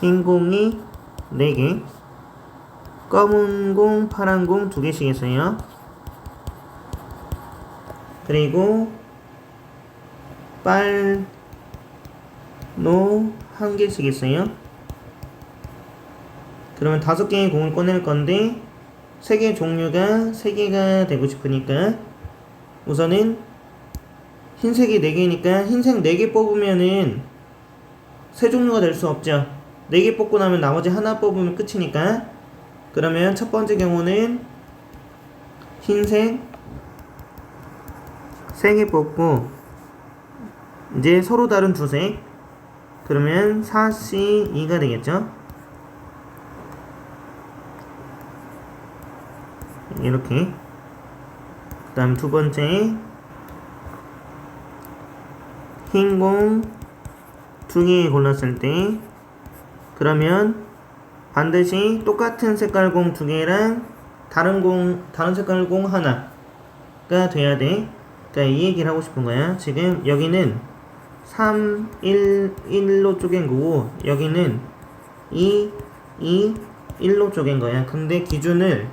흰 공이 4개, 검은 공, 파란 공 2개씩 있어요. 그리고 빨, 노, 한 개씩 있어요. 그러면 다섯 개의 공을 꺼낼 건데, 세개 종류가 세 개가 되고 싶으니까, 우선은 흰색이 네 개니까 흰색 네개 뽑으면은 세 종류가 될 수 없죠. 네 개 뽑고 나면 나머지 하나 뽑으면 끝이니까. 그러면 첫 번째 경우는 흰색 세 개 뽑고 이제 서로 다른 두 색. 그러면 4C 2가 되겠죠. 이렇게. 그 다음 두 번째 흰 공 두 개 골랐을 때 그러면 반드시 똑같은 색깔 공 두 개랑 다른 공 다른 색깔 공 하나가 돼야 돼. 그러니까 이 얘기를 하고 싶은 거야. 지금 여기는 3, 1, 1로 쪼갠 거고 여기는 2, 2, 1로 쪼갠 거야. 근데 기준을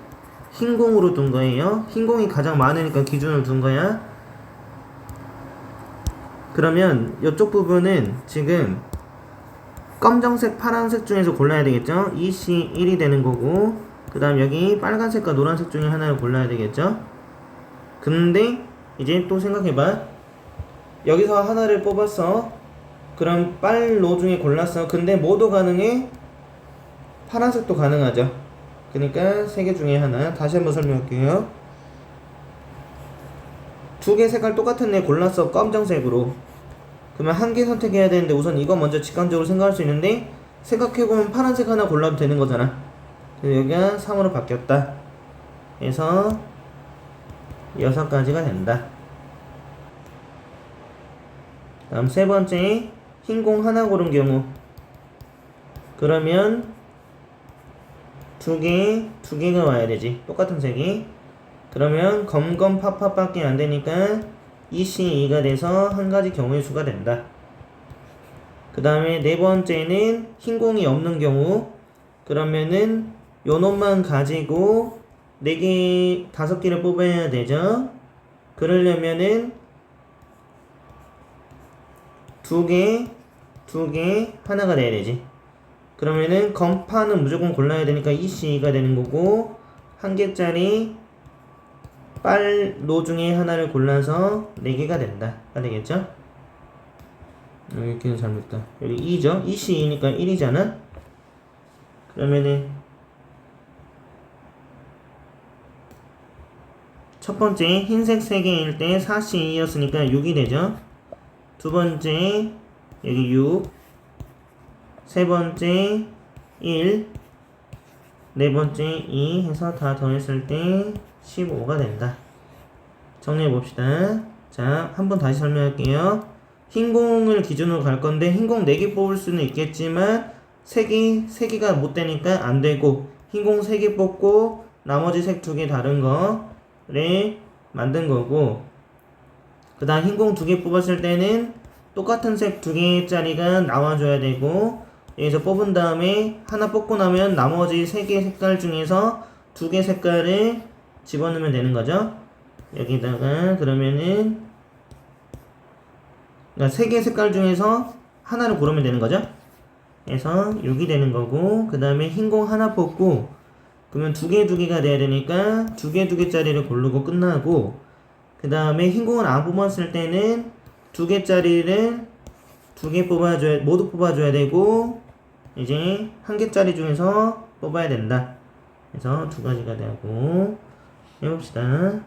흰 공으로 둔 거예요. 흰 공이 가장 많으니까 기준을 둔 거야. 그러면 이쪽 부분은 지금 검정색, 파란색 중에서 골라야 되겠죠? 2C 1이 되는 거고 그 다음 여기 빨간색과 노란색 중에 하나를 골라야 되겠죠? 근데 이제 또 생각해봐. 여기서 하나를 뽑았어. 그럼 빨로 중에 골랐어. 근데 뭐도 가능해? 파란색도 가능하죠. 그러니까 세 개 중에 하나. 다시 한번 설명할게요. 두 개 색깔 똑같은 애 골랐어. 검정색으로 그러면 한 개 선택해야 되는데 우선 이거 먼저 직관적으로 생각할 수 있는데 생각해보면 파란색 하나 골라도 되는 거잖아. 그래서 여기가 3으로 바뀌었다. 그래서 여섯 가지가 된다. 다음 세 번째 흰 공 하나 고른 경우. 그러면 두 개, 두 개가 와야 되지. 똑같은 색이. 그러면 검검 파파밖에 안 되니까 2C 2가 돼서 한 가지 경우의 수가 된다. 그 다음에 네 번째는 흰 공이 없는 경우 그러면은 요 놈만 가지고 네 개, 다섯 개를 뽑아야 되죠. 그러려면은 두 개, 두 개, 하나가 돼야 되지. 그러면은 검파는 무조건 골라야 되니까 2C 2가 되는 거고 한 개짜리 빨로 중에 하나를 골라서 4개가 된다. 가 되겠죠? 여기는 잘못다. 여기 2죠? 2C2니까 1이잖아? 그러면은 첫 번째 흰색 3개일 때 4C2였으니까 6이 되죠? 두 번째 여기 6. 세 번째 1. 네 번째 2 해서 다 더했을 때 15가 된다. 정리해 봅시다. 자, 한 번 다시 설명할게요. 흰 공을 기준으로 갈 건데 흰 공 4개 뽑을 수는 있겠지만 3개, 3개가 못 되니까 안 되고 흰 공 3개 뽑고 나머지 색 2개 다른 거를 만든 거고 그 다음 흰 공 2개 뽑았을 때는 똑같은 색 2개짜리가 나와줘야 되고 여기서 뽑은 다음에 하나 뽑고 나면 나머지 3개 색깔 중에서 2개 색깔을 집어넣으면 되는 거죠. 여기다가 그러면은 그러니까 3개 색깔 중에서 하나를 고르면 되는 거죠. 그래서 6이 되는 거고 그 다음에 흰 공 하나 뽑고 그러면 두 개 두 개가 돼야 되니까 두 개 두 개짜리를 고르고 끝나고 그 다음에 흰 공을 안 뽑았을 때는 두 개짜리를 두 개 뽑아줘야 모두 뽑아줘야 되고 이제 한 개짜리 중에서 뽑아야 된다. 그래서 두 가지가 되고 해봅시다.